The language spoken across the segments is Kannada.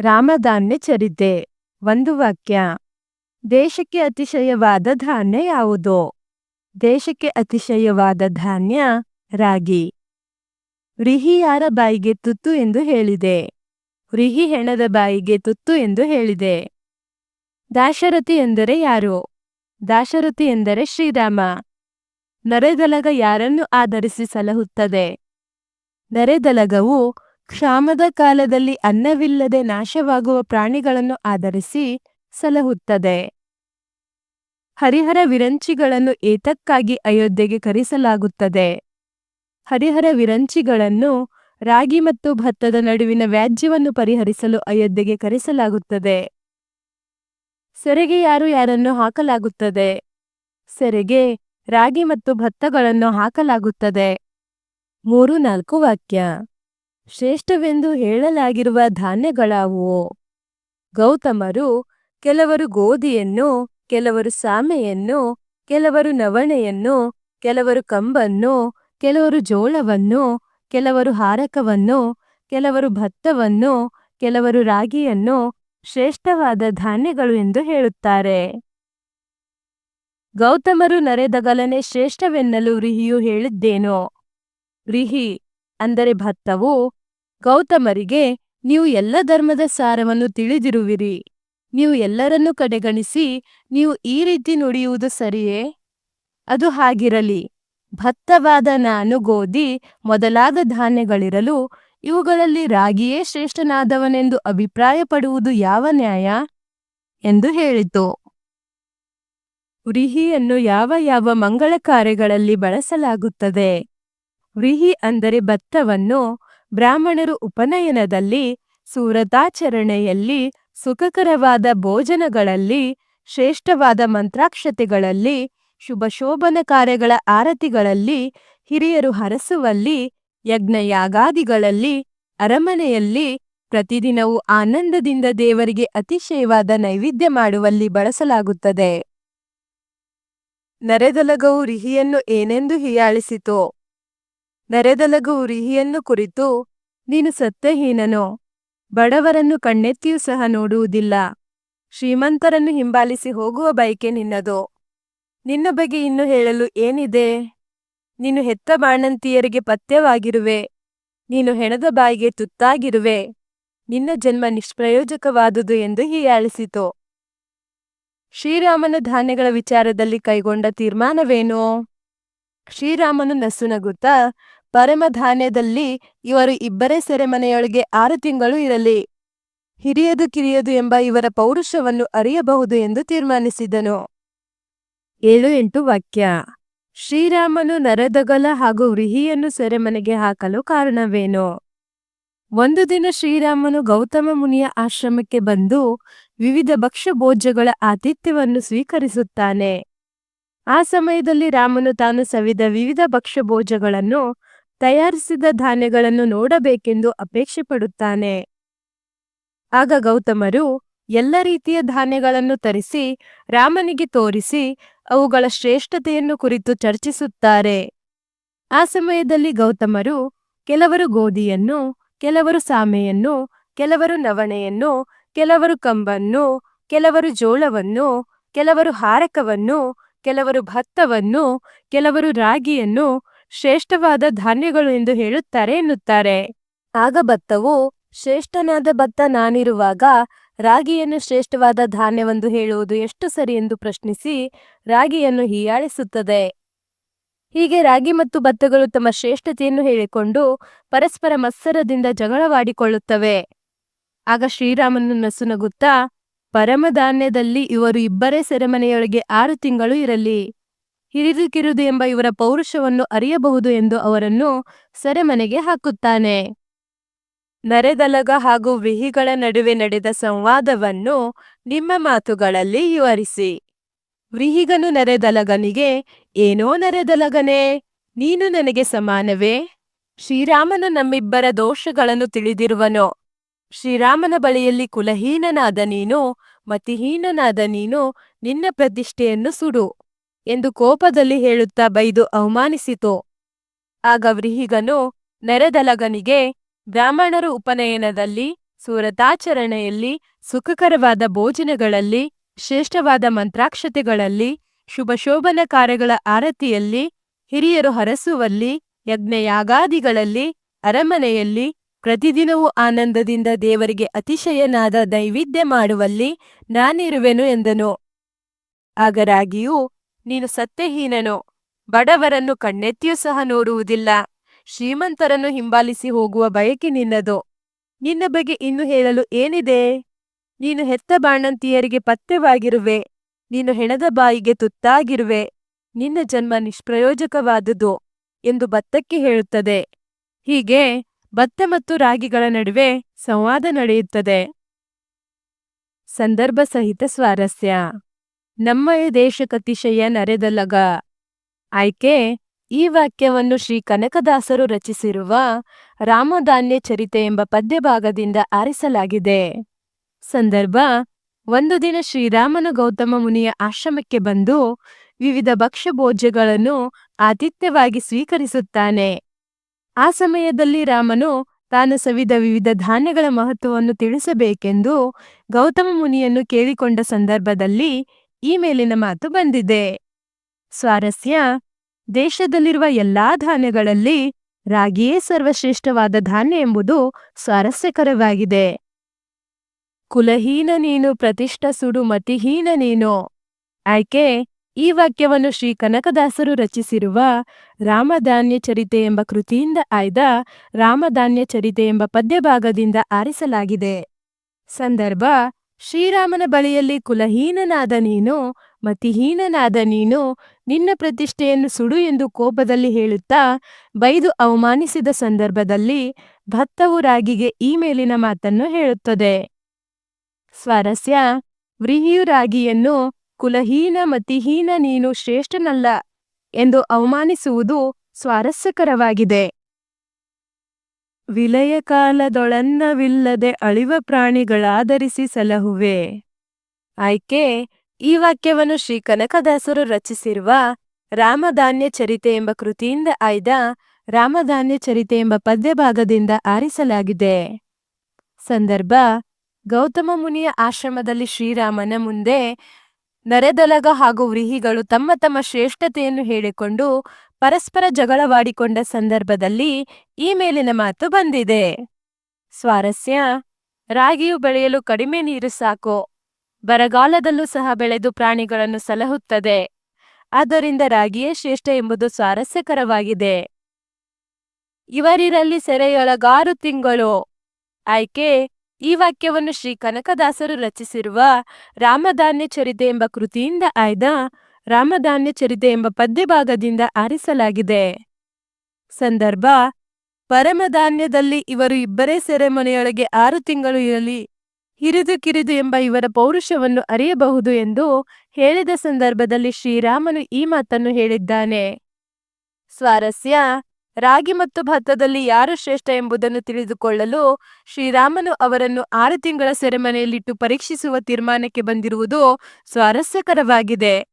ರಾಮಧಾನ್ಯ ಚರಿತೆ. ಒಂದು ವಾಕ್ಯ. ದೇಶಕ್ಕೆ ಅತಿಶಯವಾದ ಧಾನ್ಯ ಯಾವುದು? ದೇಶಕ್ಕೆ ಅತಿಶಯವಾದ ಧಾನ್ಯ ರಾಗಿ. ರಿಹಿ ಯಾರ ಬಾಯಿಗೆ ತುತ್ತು ಎಂದು ಹೇಳಿದೆ. ರಿಹಿ ಹೆಣದ ಬಾಯಿಗೆ ತುತ್ತು ಎಂದು ಹೇಳಿದೆ. ದಾಶರಥಿ ಎಂದರೆ ಯಾರು? ದಾಶರಥಿ ಎಂದರೆ ಶ್ರೀರಾಮ. ನರೆದಲಗ ಯಾರನ್ನು ಆಧರಿಸಿ ಸಲಹುತ್ತದೆ? ನರೆದಲಗವು ಕ್ಷಾಮದ ಕಾಲದಲ್ಲಿ ಅನ್ನವಿಲ್ಲದೆ ನಾಶವಾಗುವ ಪ್ರಾಣಿಗಳನ್ನು ಆಧರಿಸಿ ಸಲಹುತ್ತದೆ. ಹರಿಹರ ವಿರಂಚಿಗಳನ್ನು ಏತಕ್ಕಾಗಿ ಅಯೋಧ್ಯೆಗೆ ಕರೆಸಲಾಗುತ್ತದೆ? ಹರಿಹರ ವಿರಂಚಿಗಳನ್ನು ರಾಗಿ ಮತ್ತು ಭತ್ತದ ನಡುವಿನ ವ್ಯಾಜ್ಯವನ್ನು ಪರಿಹರಿಸಲು ಅಯೋಧ್ಯೆಗೆ ಕರೆಸಲಾಗುತ್ತದೆ. ಸೆರೆಗೆ ಯಾರು ಯಾರನ್ನು ಹಾಕಲಾಗುತ್ತದೆ? ಸೆರೆಗೆ ರಾಗಿ ಮತ್ತು ಭತ್ತಗಳನ್ನು ಹಾಕಲಾಗುತ್ತದೆ. ಮೂರು ನಾಲ್ಕು ವಾಕ್ಯ. ಶ್ರೇಷ್ಠವೆಂದು ಹೇಳಲಾಗಿರುವ ಧಾನ್ಯಗಳಾವುವು ಗೌತಮರು ಕೆಲವರು ಗೋಧಿಯನ್ನು, ಕೆಲವರು ಸಾಮೆಯನ್ನು, ಕೆಲವರು ನವಣೆಯನ್ನು, ಕೆಲವರು ಕಂಬನ್ನು, ಕೆಲವರು ಜೋಳವನ್ನು, ಕೆಲವರು ಹಾರಕವನ್ನು, ಕೆಲವರು ಭತ್ತವನ್ನು, ಕೆಲವರು ರಾಗಿಯನ್ನು ಶ್ರೇಷ್ಠವಾದ ಧಾನ್ಯಗಳು ಎಂದು ಹೇಳುತ್ತಾರೆ. ಗೌತಮರು ನರೆದಗಲನೆ ಶ್ರೇಷ್ಠವೆನ್ನಲು ರಿಹಿಯು ಹೇಳಿದ್ದೇನೋ? ರಿಹಿ ಅಂದರೆ ಭತ್ತವು? ಗೌತಮರಿಗೆ ನೀವು ಎಲ್ಲ ಧರ್ಮದ ಸಾರವನ್ನು ತಿಳಿದಿರುವಿರಿ. ನೀವು ಎಲ್ಲರನ್ನೂ ಕಡೆಗಣಿಸಿ ನೀವು ಈ ರೀತಿ ನುಡಿಯುವುದು ಸರಿಯೇ? ಅದು ಹಾಗಿರಲಿ. ಭತ್ತವಾದ ನಾನು ಗೋಧಿ ಮೊದಲಾದ ಧಾನ್ಯಗಳಿರಲು ಇವುಗಳಲ್ಲಿ ರಾಗಿಯೇ ಶ್ರೇಷ್ಠನಾದವನೆಂದು ಅಭಿಪ್ರಾಯಪಡುವುದು ಯಾವ ನ್ಯಾಯ? ಎಂದು ಹೇಳಿತು. ಉರಿಹಿಯನ್ನು ಯಾವ ಯಾವ ಮಂಗಳ ಕಾರ್ಯಗಳಲ್ಲಿ ಬಳಸಲಾಗುತ್ತದೆ? ವ್ರೀಹಿ ಅಂದರೆ ಭತ್ತವನ್ನು ಬ್ರಾಹ್ಮಣರು ಉಪನಯನದಲ್ಲಿ, ಸೂರತಾಚರಣೆಯಲ್ಲಿ, ಸುಖಕರವಾದ ಭೋಜನಗಳಲ್ಲಿ, ಶ್ರೇಷ್ಠವಾದ ಮಂತ್ರಾಕ್ಷತೆಗಳಲ್ಲಿ ಶುಭಶೋಭನ ಕಾರ್ಯಗಳ ಆರತಿಗಳಲ್ಲಿ, ಹಿರಿಯರು ಹರಸುವಲ್ಲಿ, ಯಜ್ಞಯಾಗಾದಿಗಳಲ್ಲಿ, ಅರಮನೆಯಲ್ಲಿ ಪ್ರತಿದಿನವೂ ಆನಂದದಿಂದ ದೇವರಿಗೆ ಅತಿಶಯವಾದ ನೈವೇದ್ಯ ಮಾಡುವಲ್ಲಿ ಬಳಸಲಾಗುತ್ತದೆ. ನರೆದಲಗವು ರಿಹಿಯನ್ನು ಏನೆಂದು ಹೀಯಾಳಿಸಿತು? ನರೆದಲಗವು ಉರಿಹಿಯನ್ನು ಕುರಿತು, ನೀನು ಸತ್ಯಹೀನನೋ? ಬಡವರನ್ನು ಕಣ್ಣೆತ್ತಿಯೂ ಸಹ ನೋಡುವುದಿಲ್ಲ. ಶ್ರೀಮಂತರನ್ನು ಹಿಂಬಾಲಿಸಿ ಹೋಗುವ ಬಯಕೆ ನಿನ್ನದು? ನಿನ್ನ ಬಗ್ಗೆ ಇನ್ನು ಹೇಳಲು ಏನಿದೆ? ನೀನು ಹೆತ್ತ ಬಾಣಂತಿಯರಿಗೆ ಪಥ್ಯವಾಗಿರುವೆ. ನೀನು ಹೆಣದ ಬಾಯಿಗೆ ತುತ್ತಾಗಿರುವೆ. ನಿನ್ನ ಜನ್ಮ ನಿಷ್ಪ್ರಯೋಜಕವಾದುದು ಎಂದು ಹೀಯಾಳಿಸಿತು? ಶ್ರೀರಾಮನ ಧಾನ್ಯಗಳ ವಿಚಾರದಲ್ಲಿ ಕೈಗೊಂಡ ತೀರ್ಮಾನವೇನು? ಶ್ರೀರಾಮನು ನಸುನಗುತ್ತಾ ಪರಮಧಾನ್ಯದಲ್ಲಿ ಇವರು ಇಬ್ಬರೇ ಸೆರೆಮನೆಯೊಳಗೆ ಆರು ತಿಂಗಳು ಇರಲಿ. ಹಿರಿಯದು ಕಿರಿಯದು ಎಂಬ ಇವರ ಪೌರುಷವನ್ನು ಅರಿಯಬಹುದು ಎಂದು ತೀರ್ಮಾನಿಸಿದನು. ಏಳು ಎಂಟು ವಾಕ್ಯ. ಶ್ರೀರಾಮನು ನರದಗಲ ಹಾಗೂ ವೃಹಿಯನ್ನು ಸೆರೆಮನೆಗೆ ಹಾಕಲು ಕಾರಣವೇನು? ಒಂದು ದಿನ ಶ್ರೀರಾಮನು ಗೌತಮ ಮುನಿಯ ಆಶ್ರಮಕ್ಕೆ ಬಂದು ವಿವಿಧ ಭಕ್ಷ್ಯಭೋಜ್ಯಗಳ ಆತಿಥ್ಯವನ್ನು ಸ್ವೀಕರಿಸುತ್ತಾನೆ. ಆ ಸಮಯದಲ್ಲಿ ರಾಮನು ತಾನು ಸವಿದ ವಿವಿಧ ಭಕ್ಷ್ಯಭೋಜ್ಯಗಳನ್ನು ತಯಾರಿಸಿದ ಧಾನ್ಯಗಳನ್ನು ನೋಡಬೇಕೆಂದು ಅಪೇಕ್ಷೆ ಪಡುತ್ತಾನೆ. ಆಗ ಗೌತಮರು ಎಲ್ಲ ರೀತಿಯ ಧಾನ್ಯಗಳನ್ನು ತರಿಸಿ, ರಾಮನಿಗೆ ತೋರಿಸಿ, ಅವುಗಳ ಶ್ರೇಷ್ಠತೆಯನ್ನು ಕುರಿತು ಚರ್ಚಿಸುತ್ತಾರೆ. ಆ ಸಮಯದಲ್ಲಿ ಗೌತಮರು ಕೆಲವರು ಗೋಧಿಯನ್ನು, ಕೆಲವರು ಸಾಮೆಯನ್ನು, ಕೆಲವರು ನವಣೆಯನ್ನು, ಕೆಲವರು ಕಂಬನ್ನು, ಕೆಲವರು ಜೋಳವನ್ನು, ಕೆಲವರು ಹಾರಕವನ್ನು, ಕೆಲವರು ಭತ್ತವನ್ನು, ಕೆಲವರು ರಾಗಿಯನ್ನು ಶ್ರೇಷ್ಠವಾದ ಧಾನ್ಯಗಳು ಎಂದು ಹೇಳುತ್ತಾರೆ ಎನ್ನುತ್ತಾರೆ. ಆಗ ಭತ್ತವು, ಶ್ರೇಷ್ಠನಾದ ಭತ್ತ ನಾನಿರುವಾಗ ರಾಗಿಯನ್ನು ಶ್ರೇಷ್ಠವಾದ ಧಾನ್ಯವೆಂದು ಹೇಳುವುದು ಎಷ್ಟು ಸರಿ ಎಂದು ಪ್ರಶ್ನಿಸಿ ರಾಗಿಯನ್ನು ಹೀಯಾಳಿಸುತ್ತದೆ. ಹೀಗೆ ರಾಗಿ ಮತ್ತು ಭತ್ತಗಳು ತಮ್ಮ ಶ್ರೇಷ್ಠತೆಯನ್ನು ಹೇಳಿಕೊಂಡು ಪರಸ್ಪರ ಮತ್ಸರದಿಂದ ಜಗಳವಾಡಿಕೊಳ್ಳುತ್ತವೆ. ಆಗ ಶ್ರೀರಾಮನು ನಸುನಗುತ್ತಾ, ಪರಮಧಾನ್ಯದಲ್ಲಿ ಇವರು ಇಬ್ಬರೇ ಸೆರೆಮನೆಯೊಳಗೆ ಆರು ತಿಂಗಳು ಇರಲಿ. ಹಿರಿದು ಕಿರಿದು ಎಂಬ ಇವರ ಪೌರುಷವನ್ನು ಅರಿಯಬಹುದು ಎಂದು ಅವರನ್ನು ಸೆರೆಮನೆಗೆ ಹಾಕುತ್ತಾನೆ. ನರೆದಲಗ ಹಾಗೂ ವಿಹಿಗಳ ನಡುವೆ ನಡೆದ ಸಂವಾದವನ್ನು ನಿಮ್ಮ ಮಾತುಗಳಲ್ಲಿ ವಿವರಿಸಿ. ವ್ರೀಹಿಗನು ನರೆದಲಗನಿಗೆ, ಏನೋ ನರೆದಲಗನೇ, ನೀನು ನನಗೆ ಸಮಾನವೇ? ಶ್ರೀರಾಮನು ನಮ್ಮಿಬ್ಬರ ದೋಷಗಳನ್ನು ತಿಳಿದಿರುವನೋ. ಶ್ರೀರಾಮನ ಬಳಿಯಲ್ಲಿ ಕುಲಹೀನನಾದ ನೀನು, ಮತಿಹೀನನಾದ ನೀನು ನಿನ್ನ ಪ್ರತಿಷ್ಠೆಯನ್ನು ಸುಡು. ಎಂದು ಕೋಪದಲ್ಲಿ ಹೇಳುತ್ತಾ ಬೈದು ಅವಮಾನಿಸಿತು. ಆಗ ವ್ರೀಹಿಗನು ನೆರೆದಲಗನಿಗೆ, ಬ್ರಾಹ್ಮಣರು ಉಪನಯನದಲ್ಲಿ, ಸೂರತಾಚರಣೆಯಲ್ಲಿ, ಸುಖಕರವಾದ ಭೋಜನಗಳಲ್ಲಿ, ಶ್ರೇಷ್ಠವಾದ ಮಂತ್ರಾಕ್ಷತೆಗಳಲ್ಲಿ ಶುಭಶೋಭನ ಕಾರ್ಯಗಳ ಆರತಿಯಲ್ಲಿ, ಹಿರಿಯರು ಹರಸುವಲ್ಲಿ, ಯಜ್ಞಯಾಗಾದಿಗಳಲ್ಲಿ, ಅರಮನೆಯಲ್ಲಿ, ಪ್ರತಿದಿನವೂ ಆನಂದದಿಂದ ದೇವರಿಗೆ ಅತಿಶಯನಾದ ನೈವೇದ್ಯ ಮಾಡುವಲ್ಲಿ ನಾನಿರುವೆನು ಎಂದನು. ಆಗರಾಗಿಯೂ ನೀನು ಸತ್ಯಹೀನನು? ಬಡವರನ್ನು ಕಣ್ಣೆತ್ತಿಯೂ ಸಹ ನೋಡುವುದಿಲ್ಲ. ಶ್ರೀಮಂತರನ್ನು ಹಿಂಬಾಲಿಸಿ ಹೋಗುವ ಬಯಕೆ ನಿನ್ನದು. ನಿನ್ನ ಬಗ್ಗೆ ಇನ್ನು ಹೇಳಲು ಏನಿದೆ? ನೀನು ಹೆತ್ತ ಬಾಣಂತಿಯರಿಗೆ ಪಥ್ಯವಾಗಿರುವೆ ನೀನು ಹೆಣದ ಬಾಯಿಗೆ ತುತ್ತಾಗಿರುವೆ. ನಿನ್ನ ಜನ್ಮ ನಿಷ್ಪ್ರಯೋಜಕವಾದುದು ಎಂದು ಭತ್ತಕ್ಕೆ ಹೇಳುತ್ತದೆ. ಹೀಗೆ ಭತ್ತ ಮತ್ತು ರಾಗಿಗಳ ನಡುವೆ ಸಂವಾದ ನಡೆಯುತ್ತದೆ. ಸಂದರ್ಭ ಸಹಿತ ಸ್ವಾರಸ್ಯ. ನಮ್ಮ ದೇಶಕತಿಶಯ ನರೆದಲಗ. ಆಯ್ಕೆ, ಈ ವಾಕ್ಯವನ್ನು ಶ್ರೀ ಕನಕದಾಸರು ರಚಿಸಿರುವ ರಾಮಧಾನ್ಯ ಚರಿತೆ ಎಂಬ ಪದ್ಯಭಾಗದಿಂದ ಆರಿಸಲಾಗಿದೆ. ಸಂದರ್ಭ, ಒಂದು ದಿನ ಶ್ರೀರಾಮನ ಗೌತಮ ಮುನಿಯ ಆಶ್ರಮಕ್ಕೆ ಬಂದು ವಿವಿಧ ಭಕ್ಷ್ಯಭೋಜ್ಯಗಳನ್ನು ಆತಿಥ್ಯವಾಗಿ ಸ್ವೀಕರಿಸುತ್ತಾನೆ. ಆ ಸಮಯದಲ್ಲಿ ರಾಮನು ತಾನು ಸವಿದ ವಿವಿಧ ಧಾನ್ಯಗಳ ಮಹತ್ವವನ್ನು ತಿಳಿಸಬೇಕೆಂದು ಗೌತಮ ಮುನಿಯನ್ನು ಕೇಳಿಕೊಂಡ ಸಂದರ್ಭದಲ್ಲಿ ಈ ಮೇಲಿನ ಮಾತು ಬಂದಿದೆ. ಸ್ವಾರಸ್ಯ, ದೇಶದಲ್ಲಿರುವ ಎಲ್ಲಾ ಧಾನ್ಯಗಳಲ್ಲಿ ರಾಗಿಯೇ ಸರ್ವಶ್ರೇಷ್ಠವಾದ ಧಾನ್ಯ ಎಂಬುದು ಸ್ವಾರಸ್ಯಕರವಾಗಿದೆ. ಕುಲಹೀನ ನೀನು ಪ್ರತಿಷ್ಠ ಸುಡು ಮತಿಹೀನ ನೀನು. ಆಯ್ಕೆ, ಈ ವಾಕ್ಯವನ್ನು ಶ್ರೀ ಕನಕದಾಸರು ರಚಿಸಿರುವ ರಾಮಧಾನ್ಯ ಚರಿತೆ ಎಂಬ ಕೃತಿಯಿಂದ ಆಯ್ದ ರಾಮಧಾನ್ಯ ಚರಿತೆ ಎಂಬ ಪದ್ಯಭಾಗದಿಂದ ಆರಿಸಲಾಗಿದೆ. ಸಂದರ್ಭ ಶ್ರೀರಾಮನ ಬಳಿಯಲ್ಲಿ ಕುಲಹೀನನಾದ ನೀನು, ಮತಿಹೀನನಾದ ನೀನು, ನಿನ್ನ ಪ್ರತಿಷ್ಠೆಯನ್ನು ಸುಡು ಎಂದು ಕೋಪದಲ್ಲಿ ಹೇಳುತ್ತಾ, ಬೈದು ಅವಮಾನಿಸಿದ ಸಂದರ್ಭದಲ್ಲಿ ಭತ್ತವು ರಾಗಿಗೆ ಈ ಮೇಲಿನ ಮಾತನ್ನು ಹೇಳುತ್ತದೆ. ಸ್ವಾರಸ್ಯ, ವ್ರೀಹಿಯು ರಾಗಿಯನ್ನು ಕುಲಹೀನ ಮತಿಹೀನ ನೀನು ಶ್ರೇಷ್ಠನಲ್ಲ ಎಂದು ಅವಮಾನಿಸುವುದು ಸ್ವಾರಸ್ಯಕರವಾಗಿದೆ. ವಿಲಯ ಕಾಲದೊಳನ್ನವಿಲ್ಲದೆ ಅಳಿವ ಪ್ರಾಣಿಗಳಾಧರಿಸಿ ಸಲಹುವೆ. ಆಯ್ಕೆ, ಈ ವಾಕ್ಯವನ್ನು ಶ್ರೀ ಕನಕದಾಸರು ರಚಿಸಿರುವ ರಾಮಧಾನ್ಯ ಚರಿತೆ ಎಂಬ ಕೃತಿಯಿಂದ ಆಯ್ದ ರಾಮಧಾನ್ಯ ಚರಿತೆ ಎಂಬ ಪದ್ಯಭಾಗದಿಂದ ಆರಿಸಲಾಗಿದೆ. ಸಂದರ್ಭ, ಗೌತಮ ಮುನಿಯ ಆಶ್ರಮದಲ್ಲಿ ಶ್ರೀರಾಮನ ಮುಂದೆ ನರೆದಲಗ ಹಾಗೂ ವ್ರೀಹಿಗಳು ತಮ್ಮ ತಮ್ಮ ಶ್ರೇಷ್ಠತೆಯನ್ನು ಹೇಳಿಕೊಂಡು ಪರಸ್ಪರ ಜಗಳವಾಡಿಕೊಂಡ ಸಂದರ್ಭದಲ್ಲಿ ಈ ಮೇಲಿನ ಮಾತು ಬಂದಿದೆ. ಸ್ವಾರಸ್ಯ, ರಾಗಿಯು ಬೆಳೆಯಲು ಕಡಿಮೆ ನೀರು ಸಾಕು. ಬರಗಾಲದಲ್ಲೂ ಸಹ ಬೆಳೆದು ಪ್ರಾಣಿಗಳನ್ನು ಸಲಹುತ್ತದೆ. ಆದ್ದರಿಂದ ರಾಗಿಯೇ ಶ್ರೇಷ್ಠ ಎಂಬುದು ಸ್ವಾರಸ್ಯಕರವಾಗಿದೆ. ಇವರಿರಲ್ಲಿ ಸೆರೆಯೊಳಗಾರು ತಿಂಗಳು. ಆಯ್ಕೆ, ಈ ವಾಕ್ಯವನ್ನು ಶ್ರೀ ಕನಕದಾಸರು ರಚಿಸಿರುವ ರಾಮಧಾನ್ಯ ಚರಿತೆ ಎಂಬ ಕೃತಿಯಿಂದ ಆಯ್ದ ರಾಮಧಾನ್ಯ ಚರಿತೆ ಎಂಬ ಪದ್ಯಭಾಗದಿಂದ ಆರಿಸಲಾಗಿದೆ. ಸಂದರ್ಭ, ಪರಮಧಾನ್ಯದಲ್ಲಿ ಇವರು ಇಬ್ಬರೇ ಸೆರೆಮನೆಯೊಳಗೆ ಆರು ತಿಂಗಳು ಇರಲಿ, ಹಿರಿದು ಕಿರಿದು ಎಂಬ ಇವರ ಪೌರುಷವನ್ನು ಅರಿಯಬಹುದು ಎಂದು ಹೇಳಿದ ಸಂದರ್ಭದಲ್ಲಿ ಶ್ರೀರಾಮನು ಈ ಮಾತನ್ನು ಹೇಳಿದ್ದಾನೆ. ಸ್ವಾರಸ್ಯ, ರಾಗಿ ಮತ್ತು ಭತ್ತದಲ್ಲಿ ಯಾರು ಶ್ರೇಷ್ಠ ಎಂಬುದನ್ನು ತಿಳಿದುಕೊಳ್ಳಲು ಶ್ರೀರಾಮನು ಅವರನ್ನು ಆರು ತಿಂಗಳ ಸೆರೆಮನೆಯಲ್ಲಿಟ್ಟು ಪರೀಕ್ಷಿಸುವ ತೀರ್ಮಾನಕ್ಕೆ ಬಂದಿರುವುದು ಸ್ವಾರಸ್ಯಕರವಾಗಿದೆ.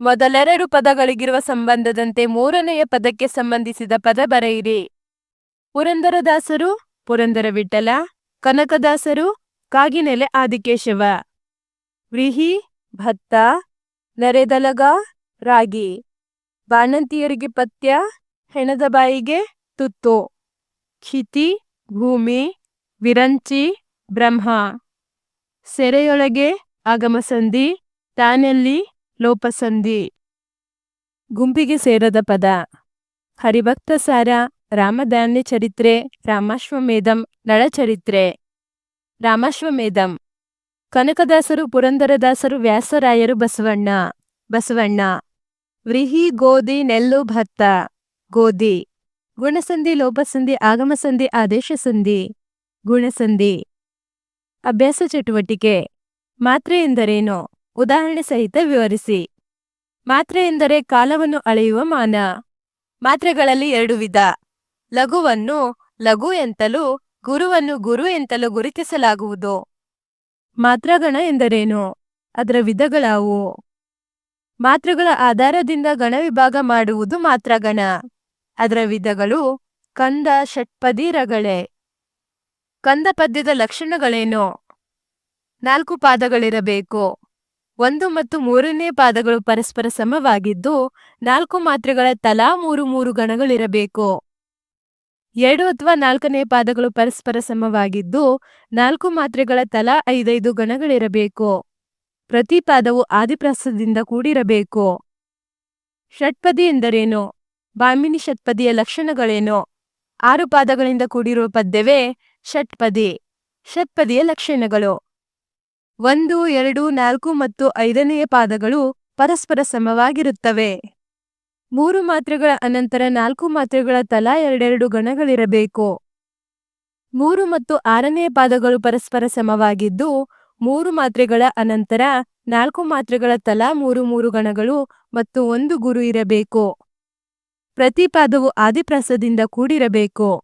ಮೊದಲೆರಡು ಪದಗಳಿಗಿರುವ ಸಂಬಂಧದಂತೆ ಮೂರನೆಯ ಪದಕ್ಕೆ ಸಂಬಂಧಿಸಿದ ಪದ ಬರೆಯಿರಿ. ಪುರಂದರದಾಸರು ಪುರಂದರ ವಿಠಲ ಕನಕದಾಸರು, ಕಾಗಿನೆಲೆ ಆದಿಕೇಶವ. ವ್ರೀಹಿ, ಭತ್ತ, ನರೆದಲಗ, ರಾಗಿ. ಬಾಣಂತಿಯರಿಗೆ ಪಥ್ಯ ಹೆಣದ ಬಾಯಿಗೆ ತುತ್ತು. ಕ್ಷಿತಿ, ಭೂಮಿ, ವಿರಂಚಿ, ಬ್ರಹ್ಮ. ಸೆರೆಯೊಳಗೆ ಆಗಮಸಂಧಿ, ತಾನೆಲ್ಲಿ ಲೋಪಸಂಧಿ. ಗುಂಪಿಗೆ ಸೇರದ ಪದ. ಹರಿಭಕ್ತ ಸಾರ, ರಾಮಧಾನ್ಯ ಚರಿತ್ರೆ, ರಾಮಾಶ್ವಮೇಧಂ, ನಳಚರಿತ್ರೆ. ರಾಮಾಶ್ವಮೇಧಂ. ಕನಕದಾಸರು, ಪುರಂದರದಾಸರು, ವ್ಯಾಸರಾಯರು, ಬಸವಣ್ಣ. ಬಸವಣ್ಣ. ವ್ರೀಹಿ ಗೋಧಿ ನೆಲ್ಲು ಭತ್ತ. ಗೋಧಿ. ಗುಣಸಂಧಿ, ಲೋಪಸಂಧಿ, ಆಗಮಸಂಧಿ ಆದೇಶ ಸಂಧಿ ಗುಣಸಂಧಿ. ಅಭ್ಯಾಸ ಚಟುವಟಿಕೆ. ಮಾತ್ರೆ ಎಂದರೇನು? ಉದಾಹರಣೆ ಸಹಿತ ವಿವರಿಸಿ. ಮಾತ್ರೆ ಎಂದರೆ ಕಾಲವನ್ನು ಅಳೆಯುವ ಮಾನ. ಮಾತ್ರೆಗಳಲ್ಲಿ ಎರಡು ವಿಧ. ಲಘುವನ್ನು ಲಘು ಎಂತಲೂ, ಗುರುವನ್ನು ಗುರು ಎಂತಲೂ ಗುರುತಿಸಲಾಗುವುದು. ಮಾತ್ರಗಣ ಎಂದರೇನು? ಅದರ ವಿಧಗಳಾವು. ಮಾತ್ರೆಗಳ ಆಧಾರದಿಂದ ಗಣವಿಭಾಗ ಮಾಡುವುದು ಮಾತ್ರಗಣ. ಅದರ ವಿಧಗಳು ಕಂದ, ಷಟ್ಪದಿ, ರಗಳೆ. ಕಂದ ಪದ್ಯದ ಲಕ್ಷಣಗಳೇನು? ನಾಲ್ಕು ಪಾದಗಳಿರಬೇಕು. ಒಂದು ಮತ್ತು ಮೂರನೇ ಪಾದಗಳು ಪರಸ್ಪರ ಸಮವಾಗಿದ್ದು ನಾಲ್ಕು ಮಾತ್ರೆಗಳ ತಲಾ ಮೂರು ಮೂರು ಗಣಗಳಿರಬೇಕು. ಎರಡು ಅಥವಾ ನಾಲ್ಕನೇ ಪಾದಗಳು ಪರಸ್ಪರ ಸಮವಾಗಿದ್ದು ನಾಲ್ಕು ಮಾತ್ರೆಗಳ ತಲಾ ಐದೈದು ಗಣಗಳಿರಬೇಕು. ಪ್ರತಿ ಪಾದವು ಆದಿಪ್ರಾಸದಿಂದ ಕೂಡಿರಬೇಕು. ಷಟ್ಪದಿ ಎಂದರೇನು? ಬಾಮಿನಿ ಷಟ್ಪದಿಯ ಲಕ್ಷಣಗಳೇನು? ಆರು ಪಾದಗಳಿಂದ ಕೂಡಿರುವ ಪದ್ಯವೇ ಷಟ್ಪದಿ. ಷಟ್ಪದಿಯ ಲಕ್ಷಣಗಳು. ಒಂದು, ಎರಡು, ನಾಲ್ಕು ಮತ್ತು ಐದನೆಯ ಪಾದಗಳು ಪರಸ್ಪರ ಸಮವಾಗಿರುತ್ತವೆ. ಮೂರು ಮಾತ್ರೆಗಳ ಅನಂತರ ನಾಲ್ಕು ಮಾತ್ರೆಗಳ ತಲಾ ಎರಡೆರಡು ಗಣಗಳಿರಬೇಕು. ಮೂರು ಮತ್ತು ಆರನೇ ಪಾದಗಳು ಪರಸ್ಪರ ಸಮವಾಗಿದ್ದು, ಮೂರು ಮಾತ್ರೆಗಳ ಅನಂತರ ನಾಲ್ಕು ಮಾತ್ರೆಗಳ ತಲಾ ಮೂರು ಮೂರು ಗಣಗಳು ಮತ್ತು ಒಂದು ಗುರು ಇರಬೇಕು. ಪ್ರತಿ ಪಾದವು ಆದಿಪ್ರಾಸದಿಂದ ಕೂಡಿರಬೇಕು.